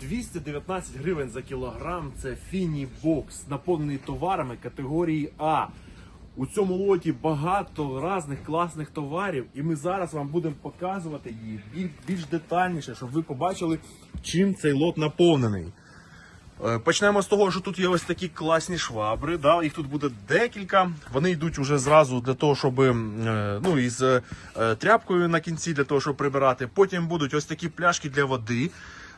219 гривень за кілограм. Це фінібокс, наповнений товарами категорії А. У цьому лоті багато різних класних товарів, і ми зараз вам будемо показувати її біль- більш детальніше, щоб ви побачили, чим цей лот наповнений. Е, Почнемо з того, що тут є ось такі класні швабри. Да? Їх тут буде декілька. Вони йдуть уже зразу для того, щоб е, ну, із е, тряпкою на кінці, для того, щоб прибирати. Потім будуть ось такі пляшки для води.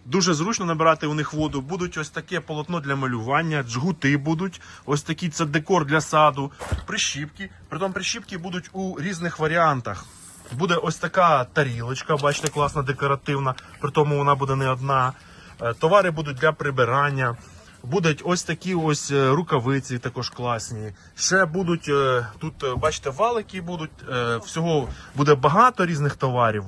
Дуже зручно набирати у них воду. Будуть ось таке полотно для малювання, джгути будуть, ось такий це декор для саду, прищіпки. Притом прищіпки будуть у різних варіантах. Буде ось така тарілочка, бачите, класна, декоративна, при тому вона буде не одна. Е, Товари будуть для прибирання. Будуть ось такі ось е, рукавиці, також класні. Ще будуть е, тут, бачите, валики будуть. Всього буде багато різних товарів.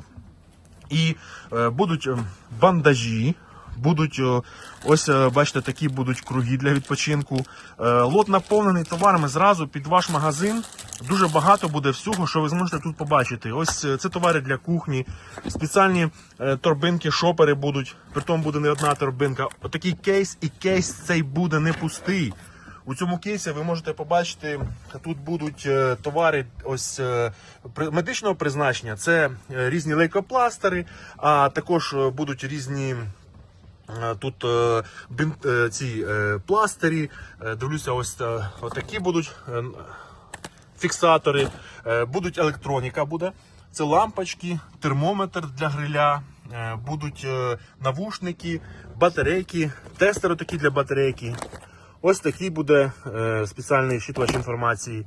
І е, будуть е, бандажі, будуть е, ось, бачите, такі будуть круги для відпочинку. Лот наповнений товарами зразу під ваш магазин. Дуже багато буде всього, що ви зможете тут побачити. Ось це товари для кухні, спеціальні торбинки, шопери будуть. Притом буде не одна торбинка. Отакий кейс, і кейс цей буде не пустий. У цьому кейсі ви можете побачити, тут будуть е, товари ось е, медичного призначення. Це е, різні лейкопластери, а також будуть різні. Тут бін- ці пластирі, дивлюся, ось отакі будуть фіксатори, будуть електроніка буде. Це лампочки, термометр для гриля, будуть навушники, батарейки, тестери такі для батарейки. Ось такий буде е, спеціальний щитувач інформації.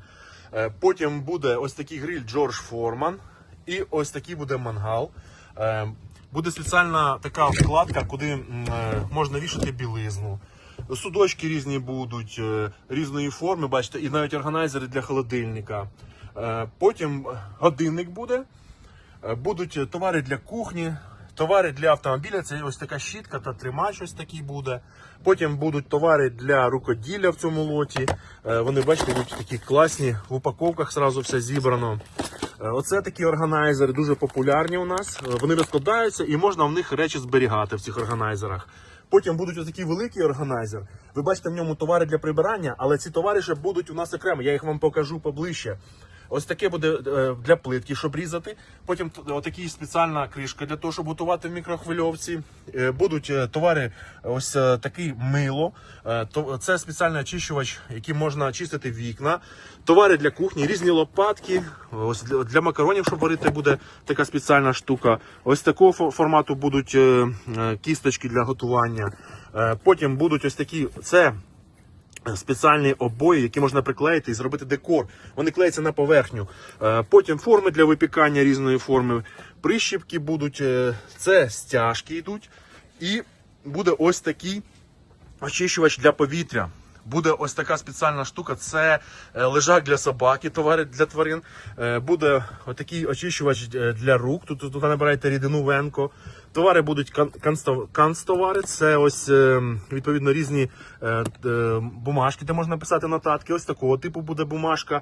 Е, потім буде ось такий гриль Джордж Форман. І ось такий буде мангал. Е, буде спеціальна така вкладка, куди е, можна вішати білизну. Судочки різні будуть, е, різної форми, бачите, і навіть органайзери для холодильника. Е, потім годинник буде. Е, Будуть товари для кухні, товари для автомобіля. Це ось така щітка та тримач ось такий буде. Потім будуть товари для рукоділля в цьому лоті. Е, Вони, бачите, будуть такі класні, в упаковках зразу все зібрано. Е, Оце такі органайзери дуже популярні у нас. Е, Вони розкладаються і можна в них речі зберігати в цих органайзерах. Потім будуть ось такий великий органайзер. Ви бачите в ньому товари для прибирання, але ці товари ще будуть у нас окремо. Я їх вам покажу поближче. Ось таке буде е, для плитки, щоб різати. Потім отакі спеціальна кришка для того, щоб готувати в мікрохвильовці. Е, Будуть е, товари, ось е, такий мило. Це спеціальний очищувач, яким можна очистити вікна. Товари для кухні, різні лопатки. Ось для, макаронів, щоб варити, буде така спеціальна штука. Ось такого формату будуть кісточки для готування. Потім будуть ось такі. Це спеціальні обої, які можна приклеїти і зробити декор. Вони клеяться на поверхню. Е, Потім форми для випікання різної форми. Прищіпки будуть, е, це стяжки йдуть. І буде ось такий очищувач для повітря. Буде ось така спеціальна штука. Це е, лежак для собаки, товари для тварин. Е, Буде отакий очищувач е, для рук. Тут, тут набираєте рідину венко. Товари будуть канцтовари. Це ось відповідно різні бумажки, де можна писати нотатки. Ось такого типу буде бумажка.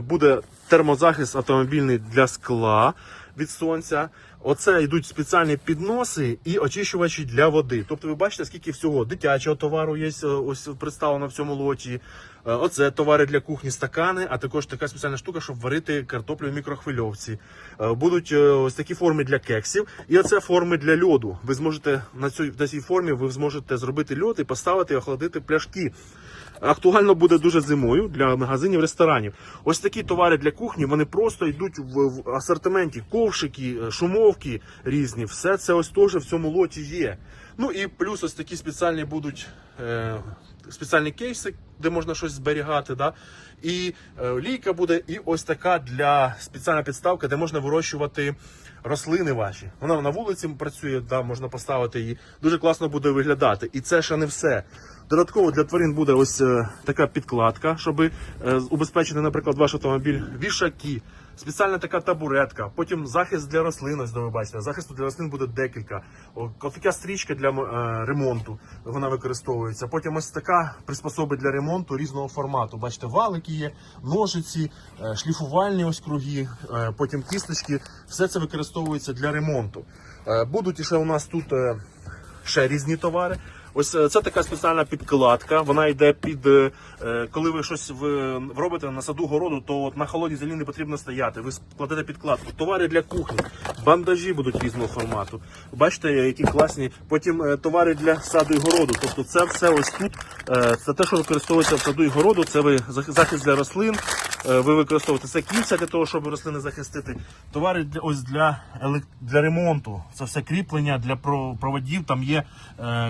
Буде термозахист автомобільний для скла від сонця. Оце йдуть спеціальні підноси і очищувачі для води. Тобто ви бачите, скільки всього дитячого товару є е, ось представлено в цьому лоті. Е, Оце товари для кухні, стакани, а також така спеціальна штука, щоб варити картоплю в мікрохвильовці. Е, Будуть ось такі форми для кексів, і оце форми для льоду. Ви зможете на цій, на цій формі ви зможете зробити льод і поставити і охолодити пляшки. Актуально буде дуже зимою для магазинів, ресторанів. Ось такі товари для кухні, вони просто йдуть в, асортименті. Ковшики, е, шумовки різні. Все це ось теж в цьому лоті є. Ну і плюс ось такі спеціальні будуть е, спеціальні кейси, де можна щось зберігати. Да? І е, лійка буде, і ось така для спеціальна підставка, де можна вирощувати рослини ваші. Вона на вулиці працює, да, можна поставити її. Дуже класно буде виглядати. І це ще не все. Додатково для тварин буде ось е, така підкладка, щоб е, убезпечити, наприклад, ваш автомобіль, вішаки, спеціальна така табуретка, потім захист для рослин, ось де ви бачите. Захисту для рослин буде декілька. Така стрічка для е, ремонту, вона використовується. Потім ось така приспособи для ремонту різного формату. Бачите, валики є, ножиці, шліфувальні ось круги, потім кісточки. Все це використовується для ремонту. Будуть ще у нас тут. ще різні товари. Ось е, це така спеціальна підкладка. Вона йде під е, е, коли ви щось робите на саду городу, то от на холодній землі не потрібно стояти. Ви складете підкладку. Товари для кухні, бандажі будуть різного формату. Бачите, які класні. Потім товари для саду і городу. Тобто, це все ось тут. Це те, що використовується в саду і городу. Це ви захист для рослин. Ви використовуєте це кільця для того, щоб рослини захистити. Товари для ось для для ремонту. Це все кріплення для проводів. Там є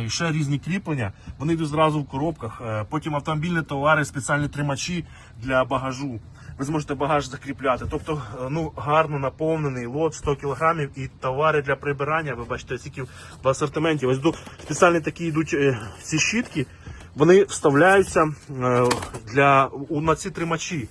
ще різні кріплення. Вони йдуть зразу в коробках. Е, Потім автомобільні товари, спеціальні тримачі для багажу. Ви зможете багаж закріпляти. Тобто, е, ну гарно наповнений лот 100 кг і товари для прибирання. Ви бачите, скільки в асортименті. Ось до спеціальні такі йдуть е, ці щітки. Вони вставляються е, для на ці тримачі.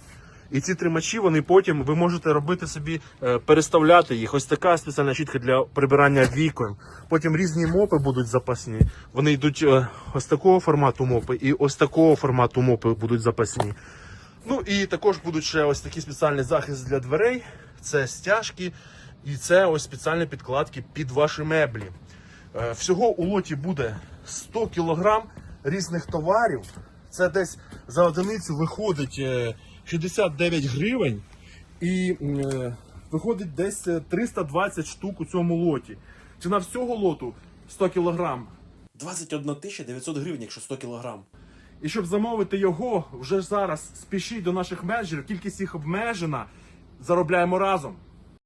І ці тримачі вони потім ви можете робити собі, е, переставляти їх. Ось така спеціальна щітка для прибирання вікон. Потім різні мопи будуть запасні. Вони йдуть е, ось такого формату мопи і ось такого формату мопи будуть запасні. Ну і також будуть ще ось такий спеціальний захист для дверей. Це стяжки і це ось спеціальні підкладки під ваші меблі. Е, Всього у лоті буде 100 кг різних товарів. Це десь за одиницю виходить 69 гривень і е, виходить десь е, 320 штук у цьому лоті. Ціна всього лоту 100 кг 21 900 гривень, якщо 100 кілограм. І щоб замовити його, вже зараз спішіть до наших менеджерів, кількість їх обмежена. Заробляємо разом.